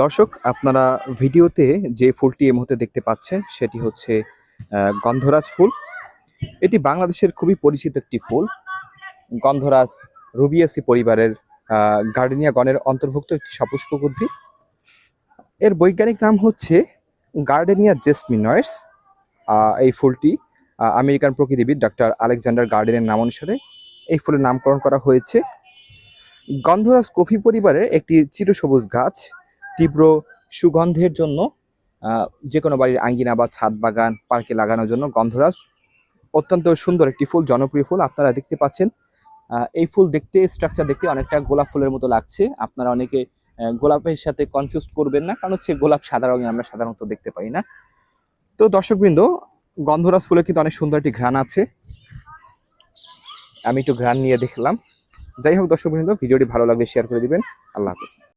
দর্শক, আপনারা ভিডিওতে যে ফুলটি এই মুহূর্তে দেখতে পাচ্ছেন, সেটি হচ্ছে গন্ধরাজ ফুল। এটি বাংলাদেশের খুবই পরিচিত একটি ফুল। গন্ধরাজ রুবিয়াসি পরিবারের গার্ডেনিয়া গণের অন্তর্ভুক্ত একটি সপুষ্পক উদ্ভিদ। এর বৈজ্ঞানিক নাম হচ্ছে গার্ডেনিয়া জেসমিনয়েস এই ফুলটি আমেরিকান প্রকৃতিবিদ ডক্টর আলেকজান্ডার গার্ডেনের নাম অনুসারে এই ফুলের নামকরণ করা হয়েছে। গন্ধরাজ কফি পরিবারের একটি চিরসবুজ গাছ। তীব্র সুগন্ধের জন্য যে কোনো বাড়ির আঙ্গিনা বা ছাদ বাগান, পার্কে লাগানোর জন্য গন্ধরাজ অত্যন্ত সুন্দর একটি ফুল, জনপ্রিয় ফুল, আপনারা দেখতে পাচ্ছেন। এই ফুল দেখতে স্ট্রাকচার দেখতে অনেকটা গোলাপ ফুলের মতো লাগছে। আপনারা অনেকে গোলাপের সাথে কনফিউজ করবেন না, কারণ হচ্ছে গোলাপ সাদা রঙের আমরা সাধারণত দেখতে পাই না। তো দর্শকবৃন্দ, গন্ধরাজ ফুলে কিন্তু অনেক সুন্দর একটি ঘ্রাণ আছে। আমি একটু ঘ্রাণ নিয়ে দেখলাম। যাই হোক দর্শকবৃন্দ, ভিডিওটি ভালো লাগলে শেয়ার করে দিবেন। আল্লাহ হাফেজ।